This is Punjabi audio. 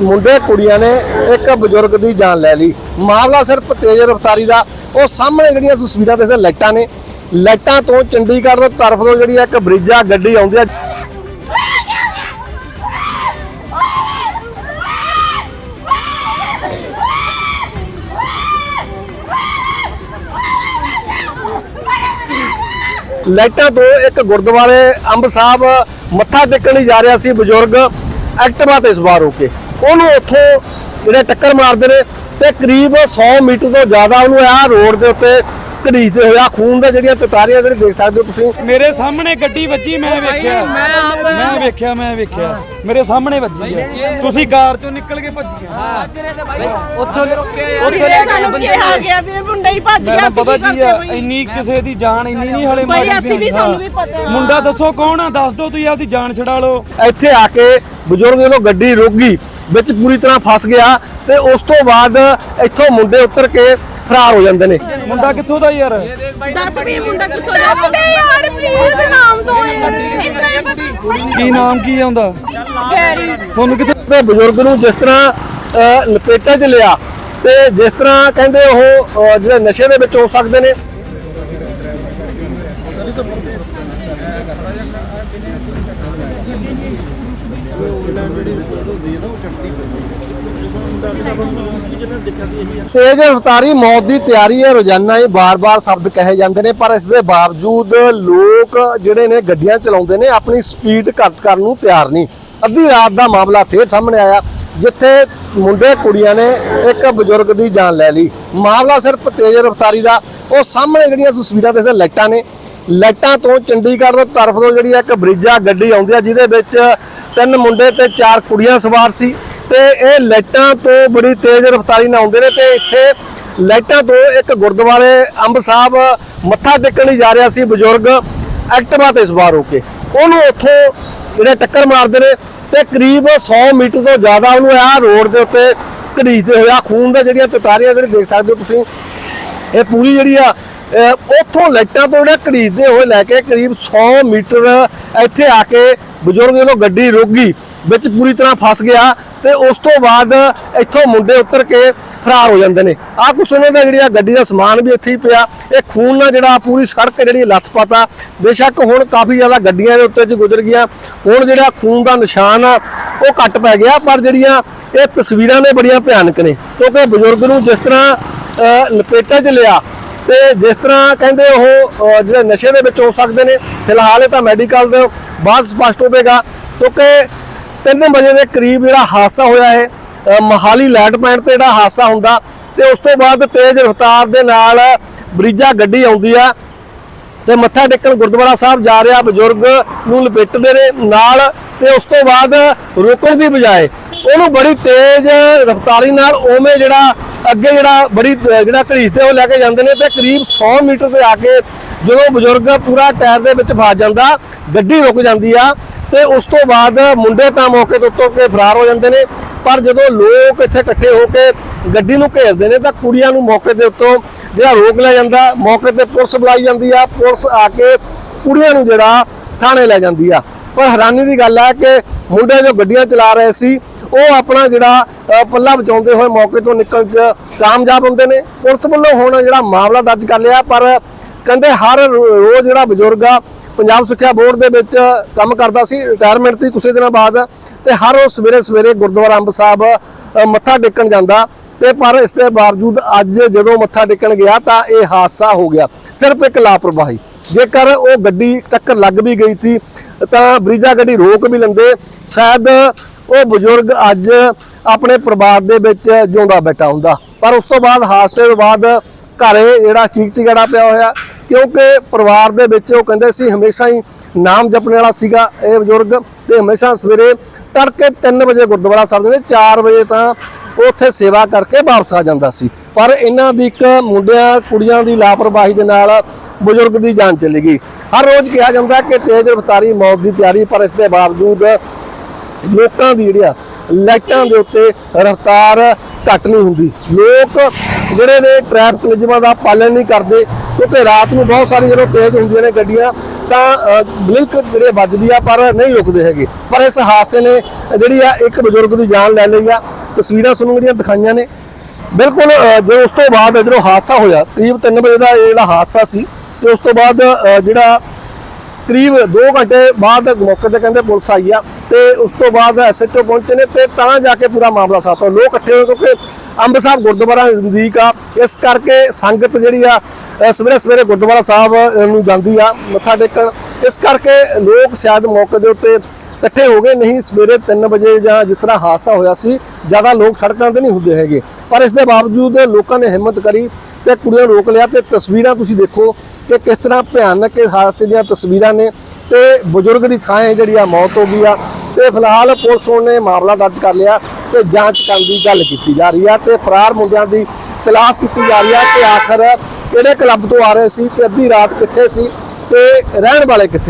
ਮੁੰਡੇ ਕੁੜੀਆਂ ਨੇ ਇੱਕ ਬਜ਼ੁਰਗ ਦੀ ਜਾਨ ਲੈ ਲਈ। ਮਾਮਲਾ ਸਿਰਫ ਤੇਜ਼ ਰਫ਼ਤਾਰੀ ਦਾ। ਉਹ ਸਾਹਮਣੇ ਜਿਹੜੀਆਂ ਤਸਵੀਰਾਂ ਤੇ ਲਾਈਟਾਂ ਨੇ। ਲਾਈਟਾਂ ਤੋਂ ਚੰਡੀਗੜ੍ਹ ਦੀ ਤਰਫ ਤੋਂ ਜਿਹੜੀ ਇੱਕ ਬ੍ਰਿਜਾ ਗੱਡੀ ਆਉਂਦੀ ਆ। ਲਾਈਟਾਂ ਤੋਂ ਇੱਕ ਗੁਰਦੁਆਰੇ ਅੰਬ ਸਾਹਿਬ ਮੱਥਾ ਟੇਕਣ ਲਈ ਜਾ ਰਿਹਾ ਸੀ ਬਜ਼ੁਰਗ ਐਕਟਿਵਾ ਤੇ ਸਵਾਰ ਹੋ ਕੇ। ਉਹਨੂੰ ਉੱਥੋਂ ਜਿਹੜੇ ਟੱਕਰ ਮਾਰਦੇ ਨੇ ਤੇ ਕਰੀਬ 100 ਮੀਟਰ ਤੋਂ ਜ਼ਿਆਦਾ ਉਹਨੂੰ ਆ ਰੋਡ ਦੇ ਉੱਤੇ ਘੜੀਸਦੇ ਹੋਇਆ ਖੂਨ ਦਾ ਜਿਹੜੀਆਂ ਤਤਾਰੀਆਂ ਜਿਹੜੇ ਦੇਖ ਸਕਦੇ ਹੋ ਤੁਸੀਂ। ਮੇਰੇ ਸਾਹਮਣੇ ਗੱਡੀ ਵੱਜੀ ਮੈਂ ਵੇਖਿਆ। ਮੈਂ ਵੇਖਿਆ ਮੈਂ ਵੇਖਿਆ। ਮੇਰੇ ਸਾਹਮਣੇ ਵੱਜੀ ਹੈ ਤੁਸੀਂ ਕਾਰ ਚੋਂ ਨਿਕਲ ਕੇ ਭੱਜੀਆਂ ਉੱਥੋਂ ਰੁਕੇ ਉੱਥੇ ਲੈ ਕੇ ਬੰਦੇ ਕਿਹਾ ਗਿਆ ਵੀ ਇਹ ਮੁੰਡਾ ਹੀ ਭੱਜ ਗਿਆ ਪਤਾ ਕੀ ਆ? ਇੰਨੀ ਕਿਸੇ ਦੀ ਜਾਨ ਇੰਨੀ ਨਹੀਂ ਹਲੇ ਬਈ ਮਾਰੀ ਅਸੀਂ ਵੀ ਸਾਨੂੰ ਵੀ ਪਤਾ। ਆ। ਮੁੰਡਾ ਦੱਸੋ ਕੌਣ ਆ? ਦੱਸ ਦਿਓ ਤੁਸੀਂ ਆਪਦੀ ਜਾਨ ਛਡਾ ਲਓ। ਇੱਥੇ ਆ ਕੇ ਬਜ਼ੁਰਗ ਜਦੋਂ ਗੱਡੀ ਰੁਕ ਗਈ ਵਿੱਚ ਪੂਰੀ ਤਰ੍ਹਾਂ ਫਸ ਗਿਆ ਤੇ ਉਸ ਤੋਂ ਬਾਅਦ ਇੱਥੋਂ ਮੁੰਡੇ ਉਤਰ ਕੇ ਫਰਾਰ ਹੋ ਜਾਂਦੇ ਨੇ। ਮੁੰਡਾ ਕਿੱਥੋਂ ਦਾ ਯਾਰ? ਦੱਸ ਵੀ ਮੁੰਡਾ ਕਿੱਥੋਂ ਦਾ? ਦੱਸ ਦੇ ਯਾਰ ਪਲੀਜ਼ ਨਾਮ ਦੋ ਇੰਨਾ ਹੀ ਪਤਾ। ਕੀ ਨਾਮ ਕੀ ਆਉਂਦਾ ਗੈਰੀ। ਤੁਹਾਨੂੰ ਕਿੱਥੇ ਤੇ ਬਜ਼ੁਰਗ ਨੂੰ ਜਿਸ ਤਰ੍ਹਾਂ ਲਪੇਟੇ 'ਚ ਲਿਆ ਤੇ ਜਿਸ ਤਰ੍ਹਾਂ ਕਹਿੰਦੇ ਉਹ ਜਿਹੜੇ ਨਸ਼ੇ ਦੇ ਵਿੱਚ ਹੋ ਸਕਦੇ ਨੇ। ਤੇਜ਼ ਰਫ਼ਤਾਰੀ ਮੌਤ ਦੀ ਤਿਆਰੀ ਹੈ। ਰੋਜ਼ਾਨਾ ਹੀ ਬਾਰ-ਬਾਰ ਸ਼ਬਦ ਕਹੇ ਜਾਂਦੇ ਨੇ, ਪਰ ਇਸ ਦੇ ਬਾਵਜੂਦ ਲੋਕ ਜਿਹੜੇ ਨੇ ਗੱਡੀਆਂ ਚਲਾਉਂਦੇ ਨੇ, ਆਪਣੀ ਸਪੀਡ ਘੱਟ ਕਰਨ ਨੂੰ ਤਿਆਰ ਨਹੀਂ। ਅੱਧੀ ਰਾਤ ਦਾ ਮਾਮਲਾ ਫੇਰ ਸਾਹਮਣੇ ਆਇਆ, ਜਿੱਥੇ ਮੁੰਡੇ ਕੁੜੀਆਂ ਨੇ ਇੱਕ ਬਜ਼ੁਰਗ ਦੀ ਜਾਨ ਲੈ ਲਈ। ਮਾਮਲਾ ਸਿਰਫ ਤੇਜ਼ ਰਫ਼ਤਾਰੀ ਦਾ, ਉਹ ਸਾਹਮਣੇ ਜਿਹੜੀਆਂ ਤਸਵੀਰਾਂ ਤੇ ਲਾਈਟਾਂ ਨੇ ਲਾਈਟਾਂ ਤੋਂ ਚੰਡੀਗੜ੍ਹ ਦੀ ਤਰਫ ਤੋਂ ਜਿਹੜੀ ਇੱਕ ਬ੍ਰਿਜਾ ਗੱਡੀ ਆਉਂਦੀ ਆ, ਜਿਹਦੇ ਵਿੱਚ ਤਿੰਨ ਮੁੰਡੇ ਤੇ ਚਾਰ ਕੁੜੀਆਂ ਸਵਾਰ ਸੀ ਤੇ ਇਹ ਲਾਈਟਾਂ ਤੋਂ ਬੜੀ ਤੇਜ਼ ਰਫ਼ਤਾਰੀ ਨਾਲ ਆਉਂਦੇ ਨੇ ਤੇ ਇੱਥੇ ਲਾਈਟਾਂ ਤੋਂ ਇੱਕ ਗੁਰਦੁਆਰੇ ਅੰਬ ਸਾਹਿਬ ਮੱਥਾ ਟੇਕਣ ਲਈ ਜਾ ਰਿਹਾ ਸੀ ਬਜ਼ੁਰਗ ਐਕਟਿਵਾ ਤੇ ਸਵਾਰ ਹੋ ਕੇ। ਉਹਨੂੰ ਉੱਥੋਂ ਜਿਹੜੇ ਟੱਕਰ ਮਾਰਦੇ ਨੇ ਤੇ ਕਰੀਬ 100 ਮੀਟਰ ਤੋਂ ਜ਼ਿਆਦਾ ਉਹਨੂੰ ਆ ਰੋਡ ਦੇ ਉੱਤੇ ਘੜੀਸਦੇ ਹੋਇਆ ਖੂਨ ਦਾ ਜਿਹੜੀਆਂ ਤਤਾਰੀਆਂ ਜਿਹੜੇ ਦੇਖ ਸਕਦੇ ਹੋ ਤੁਸੀਂ, ਇਹ ਪੂਰੀ ਜਿਹੜੀ ਆ ਉੱਥੋਂ ਲਾਈਟਾਂ ਤੋਂ ਜਿਹੜਾ ਘੜੀਦੇ ਹੋਏ ਲੈ ਕੇ ਕਰੀਬ 100 ਮੀਟਰ ਇੱਥੇ ਆ ਕੇ ਬਜ਼ੁਰਗ ਜਦੋਂ ਗੱਡੀ ਰੁਕ ਗਈ ਵਿੱਚ ਪੂਰੀ ਤਰ੍ਹਾਂ ਫਸ ਗਿਆ ਤੇ ਉਸ ਤੋਂ ਬਾਅਦ ਇੱਥੋਂ ਮੁੰਡੇ ਉਤਰ ਕੇ ਫਰਾਰ ਹੋ ਜਾਂਦੇ ਨੇ। ਆਹ ਕੁਛ ਉਹਨਾਂ ਦਾ ਜਿਹੜੀ ਆ ਗੱਡੀ ਦਾ ਸਮਾਨ ਵੀ ਇੱਥੇ ਹੀ ਪਿਆ। ਇਹ ਖੂਨ ਨਾਲ ਜਿਹੜਾ ਪੂਰੀ ਸੜਕ ਜਿਹੜੀ ਲੱਥਪੱਤ ਆ, ਬੇਸ਼ੱਕ ਹੁਣ ਕਾਫੀ ਜ਼ਿਆਦਾ ਗੱਡੀਆਂ ਦੇ ਉੱਤੇ ਚ ਗੁਜ਼ਰ ਗਈਆਂ। ਹੁਣ ਜਿਹੜਾ ਖੂਨ ਦਾ ਨਿਸ਼ਾਨ ਆ, ਉਹ ਘੱਟ ਪੈ ਗਿਆ, ਪਰ ਜਿਹੜੀਆਂ ਇਹ ਤਸਵੀਰਾਂ ਨੇ ਬੜੀਆਂ ਭਿਆਨਕ ਨੇ। ਕਿਉਂਕਿ ਬਜ਼ੁਰਗ ਨੂੰ ਜਿਸ ਤਰ੍ਹਾਂ ਲਪੇਟੇ 'ਚ ਲਿਆ ਤੇ ਜਿਸ ਤਰ੍ਹਾਂ ਕਹਿੰਦੇ ਉਹ ਜਿਹੜੇ ਨਸ਼ੇ ਦੇ ਵਿੱਚ ਹੋ ਸਕਦੇ ਨੇ ਫਿਲਹਾਲ ਇਹ ਤਾਂ ਮੈਡੀਕਲ ਦੇ ਬਾਅਦ ਸਪਸ਼ਟ ਹੋਵੇਗਾ ਕਿਉਂਕਿ 3 ਵਜੇ ਦੇ ਕਰੀਬ ਜਿਹੜਾ ਹਾਦਸਾ ਹੋਇਆ ਹੈ ਅਹ, ਮਹਾਲੀ ਲੈਟ ਪੈਂਟ ਤੇ ਜਿਹੜਾ ਹਾਦਸਾ ਹੁੰਦਾ ਤੇ ਉਸ ਤੋਂ ਬਾਅਦ ਤੇਜ਼ ਰਫ਼ਤਾਰ ਦੇ ਨਾਲ ਬ੍ਰਿਜਾ ਗੱਡੀ ਆਉਂਦੀ ਆ ਤੇ ਮੱਥਾ ਟੇਕਣ ਗੁਰਦੁਆਰਾ ਸਾਹਿਬ ਜਾ ਰਿਹਾ ਬਜ਼ੁਰਗ ਨੂੰ ਲਪੇਟਦੇ ਨੇ ਨਾਲ ਤੇ ਉਸ ਤੋਂ ਬਾਅਦ ਰੋਕਣ ਦੀ ਬਜਾਏ ਉਹਨੂੰ ਬੜੀ ਤੇਜ਼ ਰਫ਼ਤਾਰੀ ਨਾਲ ਉਵੇਂ ਜਿਹੜਾ ਅੱਗੇ ਜਿਹੜਾ ਬੜੀ, ਅਹ, ਜਿਹੜਾ ਘੜੀਸਦੇ ਉਹ ਲੈ ਕੇ ਜਾਂਦੇ ਨੇ ਤੇ ਕਰੀਬ 100 ਮੀਟਰ ਤੇ ਆ ਕੇ ਜਦੋਂ ਬਜ਼ੁਰਗ ਪੂਰਾ ਟਾਇਰ ਦੇ ਵਿੱਚ ਫਸ ਜਾਂਦਾ, ਗੱਡੀ ਰੁਕ ਜਾਂਦੀ ਆ ਤੇ ਉਸ ਤੋਂ ਬਾਅਦ ਮੁੰਡੇ ਤਾਂ ਮੌਕੇ ਤੋਂ ਉੱਤੋਂ ਕੇ ਫਰਾਰ ਹੋ ਜਾਂਦੇ ਨੇ, ਪਰ ਜਦੋਂ ਲੋਕ ਇੱਥੇ ਇਕੱਠੇ ਹੋ ਕੇ ਗੱਡੀ ਨੂੰ ਘੇਰਦੇ ਨੇ ਤਾਂ ਕੁੜੀਆਂ ਨੂੰ ਮੌਕੇ ਦੇ ਉੱਤੋਂ ਜਿਹੜਾ ਰੋਕ ਲਿਆ ਜਾਂਦਾ, ਮੌਕੇ ਤੇ ਪੁਲਿਸ ਬੁਲਾਈ ਜਾਂਦੀ ਆ, ਪੁਲਿਸ ਆ ਕੇ ਕੁੜੀਆਂ ਨੂੰ ਜਿਹੜਾ ਥਾਣੇ ਲੈ ਜਾਂਦੀ ਆ। ਪਰ ਹੈਰਾਨੀ ਦੀ ਗੱਲ ਹੈ ਕਿ ਮੁੰਡੇ ਜੋ ਗੱਡੀਆਂ ਚਲਾ ਰਹੇ ਸੀ ਉਹ ਆਪਣਾ ਜਿਹੜਾ ਪੱਲਾ ਬਚਾਉਂਦੇ ਹੋਏ ਮੌਕੇ ਤੋਂ ਨਿਕਲਣ 'ਚ ਕਾਮਯਾਬ ਹੁੰਦੇ ਨੇ। ਪੁਲਿਸ ਵੱਲੋਂ ਹੁਣ ਜਿਹੜਾ ਮਾਮਲਾ ਦਰਜ ਕਰ ਲਿਆ, ਪਰ ਕਹਿੰਦੇ ਹਰ ਰੋਜ਼ ਜਿਹੜਾ ਬਜ਼ੁਰਗ ਆ, ਪੰਜਾਬ ਸਿੱਖਿਆ ਬੋਰਡ ਦੇ ਵਿੱਚ ਕੰਮ ਕਰਦਾ ਸੀ ਰਿਟਾਇਰਮੈਂਟ ਦੀ ਕੁਝ ਦਿਨਾਂ ਬਾਅਦ, ਤੇ ਹਰ ਰੋਜ਼ ਸਵੇਰੇ ਸਵੇਰੇ ਗੁਰਦੁਆਰਾ ਅੰਬ ਸਾਹਿਬ ਮੱਥਾ ਟੇਕਣ ਜਾਂਦਾ। ਤੇ ਪਰ ਇਸ ਦੇ ਬਾਵਜੂਦ ਅੱਜ ਜਦੋਂ ਮੱਥਾ ਟੇਕਣ ਗਿਆ, ਤਾਂ ਇਹ ਹਾਦਸਾ ਹੋ ਗਿਆ। ਸਿਰਫ ਇੱਕ ਲਾਪਰਵਾਹੀ। ਜੇਕਰ ਉਹ ਗੱਡੀ ਟੱਕਰ ਲੱਗ ਵੀ ਗਈ ਸੀ, ਤਾਂ ਬ੍ਰਿਜਾ ਗੱਡੀ ਰੋਕ ਵੀ ਲੈਂਦੇ। ਸ਼ਾਇਦ ਉਹ ਬਜ਼ੁਰਗ ਅੱਜ ਆਪਣੇ ਪਰਿਵਾਰ ਦੇ ਵਿੱਚ ਜਿਉਂਦਾ ਬੈਠਾ ਹੁੰਦਾ। ਪਰ ਉਸ ਤੋਂ ਬਾਅਦ, ਹਾਦਸੇ ਤੋਂ ਬਾਅਦ ਘਰੇ ਜਿਹੜਾ ਚੀਕ ਚਿਗੜਾ ਪਿਆ ਹੋਇਆ, ਕਿਉਂਕਿ ਪਰਿਵਾਰ ਦੇ ਵਿੱਚ ਉਹ ਕਹਿੰਦੇ ਸੀ ਹਮੇਸ਼ਾ ਹੀ ਨਾਮ ਜਪਣ ਵਾਲਾ ਸੀਗਾ ਇਹ ਬਜ਼ੁਰਗ ਤੇ ਹਮੇਸ਼ਾ ਸਵੇਰੇ ਤੜਕੇ 3 ਵਜੇ ਗੁਰਦੁਆਰਾ ਸਾਹਿਬ ਦੇ 4 ਵਜੇ ਤਾਂ ਉਹ ਉੱਥੇ ਸੇਵਾ ਕਰਕੇ ਵਾਪਸ ਆ ਜਾਂਦਾ ਸੀ। ਪਰ ਇਹਨਾਂ ਦੀ ਇੱਕ ਮੁੰਡਿਆਂ, ਕੁੜੀਆਂ ਦੀ ਲਾਪਰਵਾਹੀ ਦੇ ਨਾਲ ਬਜ਼ੁਰਗ ਦੀ ਜਾਨ ਚਲੀ ਗਈ। ਹਰ ਰੋਜ਼ ਕਿਹਾ ਜਾਂਦਾ ਕਿ ਤੇਜ਼ ਰਫ਼ਤਾਰੀ ਮੌਤ ਦੀ ਤਿਆਰੀ, ਪਰ ਇਸ ਦੇ ਬਾਵਜੂਦ ਲੋਕਾਂ ਦੀ ਜਿਹੜੀਆਂ ਲਾਈਟਾਂ ਦੇ ਉੱਤੇ ਰਫ਼ਤਾਰ ਘੱਟ ਨਹੀਂ ਹੁੰਦੀ। ਲੋਕ ਜਿਹੜੇ ਨੇ ਟ੍ਰੈਫਿਕ ਨਿਯਮਾਂ ਦਾ ਪਾਲਣ ਨਹੀਂ ਕਰਦੇ ਕਿਉਂਕਿ ਰਾਤ ਨੂੰ ਬਹੁਤ ਸਾਰੀ ਜਦੋਂ ਤੇਜ਼ ਹੁੰਦੀਆਂ ਨੇ ਗੱਡੀਆਂ ਤਾਂ ਬਲਿੰਕ ਜਿਹੜੇ ਵੱਜਦੀ ਆ ਪਰ ਨਹੀਂ ਰੁਕਦੇ ਹੈਗੇ। ਪਰ ਇਸ ਹਾਦਸੇ ਨੇ ਜਿਹੜੀ ਆ ਇੱਕ ਬਜ਼ੁਰਗ ਦੀ ਜਾਨ ਲੈ ਲਈ ਆ। ਤਸਵੀਰਾਂ ਤੁਹਾਨੂੰ ਜਿਹੜੀਆਂ ਦਿਖਾਈਆਂ ਨੇ। ਬਿਲਕੁਲ ਅ, ਜੋ ਉਸ ਤੋਂ ਬਾਅਦ ਜਦੋਂ ਹਾਦਸਾ ਹੋਇਆ ਕਰੀਬ 3 ਵਜੇ ਦਾ ਇਹ ਜਿਹੜਾ ਹਾਦਸਾ ਸੀ ਤੇ ਉਸ ਤੋਂ ਬਾਅਦ ਜਿਹੜਾ ਕਰੀਬ 2 ਘੰਟੇ ਬਾਅਦ ਮੌਕੇ ਤੇ ਕਹਿੰਦੇ ਪੁਲਿਸ ਆਈ ਆ ਤੇ ਉਸ ਤੋਂ ਬਾਅਦ ਐਸਐਚਓ ਪਹੁੰਚੇ ਨੇ ਤੇ ਤਾਂ ਜਾ ਕੇ ਪੂਰਾ ਮਾਮਲਾ ਸਾਥ ਹੋਇਆ। ਲੋਕ ਇਕੱਠੇ ਹੋਏ ਕਿਉਂਕਿ ਅੰਬ ਸਾਹਿਬ ਗੁਰਦੁਆਰਾ ਨਜ਼ਦੀਕ ਆ। ਇਸ ਕਰਕੇ ਸੰਗਤ ਜਿਹੜੀ ਆ ਸਵੇਰੇ ਸਵੇਰੇ ਗੁਰਦੁਆਰਾ ਸਾਹਿਬ ਨੂੰ ਜਾਂਦੀ ਆ ਮੱਥਾ ਟੇਕਣ। ਇਸ ਕਰਕੇ ਲੋਕ ਸ਼ਾਇਦ ਮੌਕੇ ਦੇ ਉੱਤੇ ਇਕੱਠੇ ਹੋ ਗਏ ਨਹੀਂ, ਸਵੇਰੇ 3 ਵਜੇ ਜਾਂ ਜਿਸ ਤਰ੍ਹਾਂ ਹਾਦਸਾ ਹੋਇਆ ਸੀ, ਜ਼ਿਆਦਾ ਲੋਕ ਸੜਕਾਂ ਤੇ ਨਹੀਂ ਹੁੰਦੇ ਹੈਗੇ। ਪਰ ਇਸ ਦੇ ਬਾਵਜੂਦ ਲੋਕਾਂ ਨੇ ਹਿੰਮਤ ਕਰੀ ਤੇ ਕੁੜੀਆਂ ਨੂੰ ਰੋਕ ਲਿਆ ਤੇ ਤਸਵੀਰਾਂ ਤੁਸੀਂ ਦੇਖੋ ਕਿ ਕਿਸ ਤਰ੍ਹਾਂ ਭਿਆਨਕ ਇਹ ਹਾਦਸੇ ਦੀਆਂ ਤਸਵੀਰਾਂ ਨੇ ਤੇ ਬਜ਼ੁਰਗ ਦੀ ਥਾਂ ਹੈ ਜਿਹੜੀ ਆ, ਮੌਤ ਹੋ ਗਈ ਆ। ਤੇ ਫਿਲਹਾਲ ਪੁਲਿਸ ਨੇ ਮਾਮਲਾ ਦਰਜ ਕਰ ਲਿਆ ਤੇ ਜਾਂਚ ਕਰਨ ਦੀ ਗੱਲ ਕੀਤੀ ਜਾ ਰਹੀ ਆ ਤੇ ਫਰਾਰ ਮੁੰਡਿਆਂ ਦੀ ਤਲਾਸ਼ ਕੀਤੀ ਜਾ ਰਹੀ ਆ ਕਿ ਆਖਰ ਕਿਹੜੇ ਕਲੱਬ ਤੋਂ ਆ ਰਹੇ ਸੀ ਤੇ ਅੱਧੀ ਰਾਤ ਕਿੱਥੇ ਸੀ ਤੇ ਰਹਿਣ ਵਾਲੇ ਕਿੱਥੇ